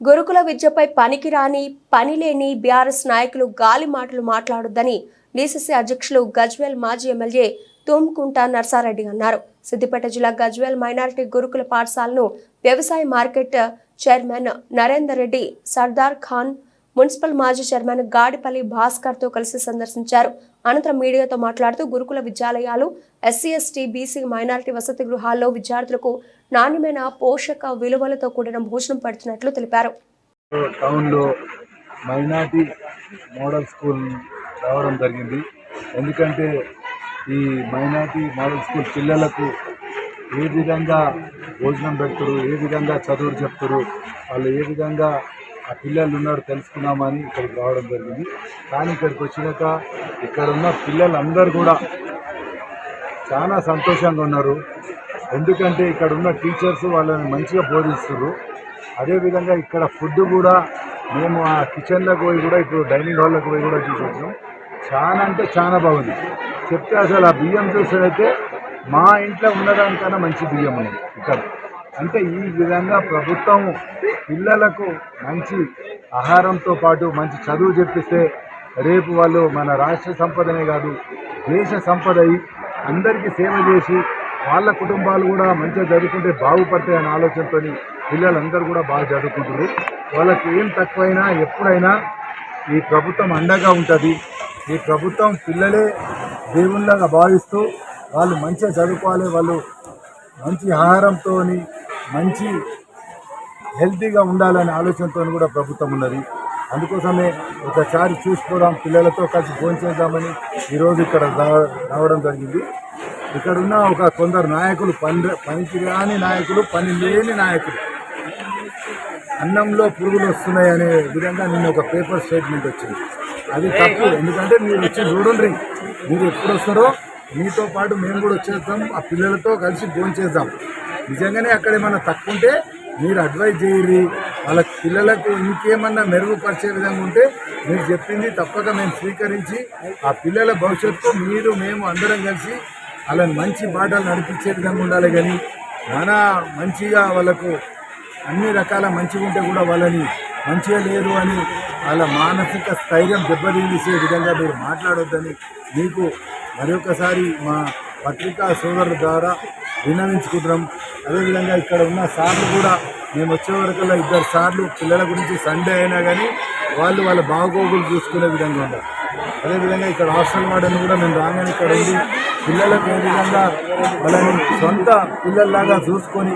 గురుకుల విద్యపై పనికిరాని పని లేని బీఆర్ఎస్ నాయకులు గాలి మాటలు మాట్లాడొద్దని డీసీసీ అధ్యక్షులు గజ్వేల్ మాజీ ఎమ్మెల్యే తుమ్కుంట నర్సారెడ్డి అన్నారు. సిద్దిపేట జిల్లా గజ్వేల్ మైనారిటీ గురుకుల పాఠశాలను వ్యవసాయ market chairman Narender Reddy Sardar Khan municipal మాజీ చైర్మన్ గాడిపల్లి భాస్కర్తో కలిసి సందర్శించారు. అనంతరం మీడియాతో మాట్లాడుతూ గురుకుల విద్యాలయాలు ఎస్సీ ఎస్టీ బీసీ మైనారిటీ వసతి గృహాల్లో విద్యార్థులకు నాణ్యమైన పోషక విలువలతో కూడిన భోజనం పెడుతున్నట్లు తెలిపారు. టౌన్లో మైనార్టీ మోడల్ స్కూల్ రావడం జరిగింది. ఎందుకంటే ఈ మైనార్టీ మోడల్ స్కూల్ పిల్లలకు ఏ విధంగా భోజనం పెడతారు ఏ విధంగా చదువులు చెప్తారు వాళ్ళు ఏ విధంగా ఆ పిల్లలు ఉన్నారు తెలుసుకున్నామని ఇక్కడికి రావడం జరిగింది. కానీ ఇక్కడికి వచ్చినాక ఇక్కడ ఉన్న పిల్లలందరూ కూడా చాలా సంతోషంగా ఉన్నారు. ఎందుకంటే ఇక్కడ ఉన్న టీచర్స్ వాళ్ళని మంచిగా బోధిస్తున్నారు. అదేవిధంగా ఇక్కడ ఫుడ్ కూడా మేము ఆ కిచెన్లోకి పోయి కూడా ఇప్పుడు డైనింగ్ హాల్లోకి పోయి కూడా చూసొచ్చాం చాలా అంటే చాలా బాగుంది. చెప్తే అసలు ఆ బియ్యం చూసేదైతే మా ఇంట్లో ఉన్నదానికన్నా మంచి బియ్యం ఉన్నది ఇక్కడ. అంటే ఈ విధంగా ప్రభుత్వం పిల్లలకు మంచి ఆహారంతో పాటు మంచి చదువు చెప్పిస్తే రేపు వాళ్ళు మన రాష్ట్ర సంపదనే కాదు దేశ సంపద అందరికీ సేవ చేసి వాళ్ళ కుటుంబాలు కూడా మంచిగా చదువుకుంటే బాగుపడతాయి అనే ఆలోచనతో పిల్లలందరూ కూడా బాగా చదువుకుంటారు వాళ్ళకి ఏం తక్కువైనా ఎప్పుడైనా ఈ ప్రభుత్వం అండగా ఉంటుంది. ఈ ప్రభుత్వం పిల్లలే దేవుళ్ళగా భావిస్తూ వాళ్ళు మంచిగా చదువుకోవాలి వాళ్ళు మంచి ఆహారంతో మంచి హెల్తీగా ఉండాలనే ఆలోచనతో కూడా ప్రభుత్వం ఉన్నది. అందుకోసమే ఒకసారి చూసుకోవడం పిల్లలతో కలిసి భోంచేద్దామని ఈరోజు ఇక్కడ రావడం జరిగింది. ఇక్కడ ఉన్న ఒక కొందరు నాయకులు పని పనికి రాని నాయకులు పని లేని నాయకులు అన్నంలో పురుగులు వస్తున్నాయి అనే విధంగా నిన్న ఒక పేపర్ స్టేట్మెంట్ వచ్చింది. అది తప్పు ఎందుకంటే మీరు వచ్చి చూడండి మీరు ఎప్పుడు వస్తారో మీతో పాటు మేము కూడా వచ్చేస్తాం ఆ పిల్లలతో కలిసి ఫోన్ చేద్దాం. నిజంగానే అక్కడ ఏమన్నా తక్కువ ఉంటే మీరు అడ్వైజ్ చేయరు వాళ్ళ పిల్లలకు ఇంకేమన్నా మెరుగుపరిచే విధంగా ఉంటే మీరు చెప్పింది తప్పక మేము స్వీకరించి ఆ పిల్లల భవిష్యత్తు మీరు మేము అందరం కలిసి వాళ్ళని మంచి బాటలు నడిపించే విధంగా ఉండాలి కానీ మన మంచిగా వాళ్ళకు అన్ని రకాల మంచిగా ఉంటే కూడా వాళ్ళని మంచిగా లేరు అని వాళ్ళ మానసిక స్థైర్యం దెబ్బతీసే విధంగా మీరు మాట్లాడొద్దని మీకు మరొకసారి మా పత్రికా సోదరుల ద్వారా విన్నవించుకుంటున్నాం. అదేవిధంగా ఇక్కడ ఉన్న సార్లు కూడా మేము వచ్చే వరకల్లా ఇద్దరు సార్లు పిల్లల గురించి సండే అయినా కానీ వాళ్ళు వాళ్ళ బాగోగులు చూసుకునే విధంగా ఉండాలి. అదేవిధంగా ఇక్కడ హాస్టల్ వాడని కూడా మేము రాగానే ఇక్కడ ఉండి పిల్లలకు ఏ విధంగా వాళ్ళని సొంత పిల్లల్లాగా చూసుకొని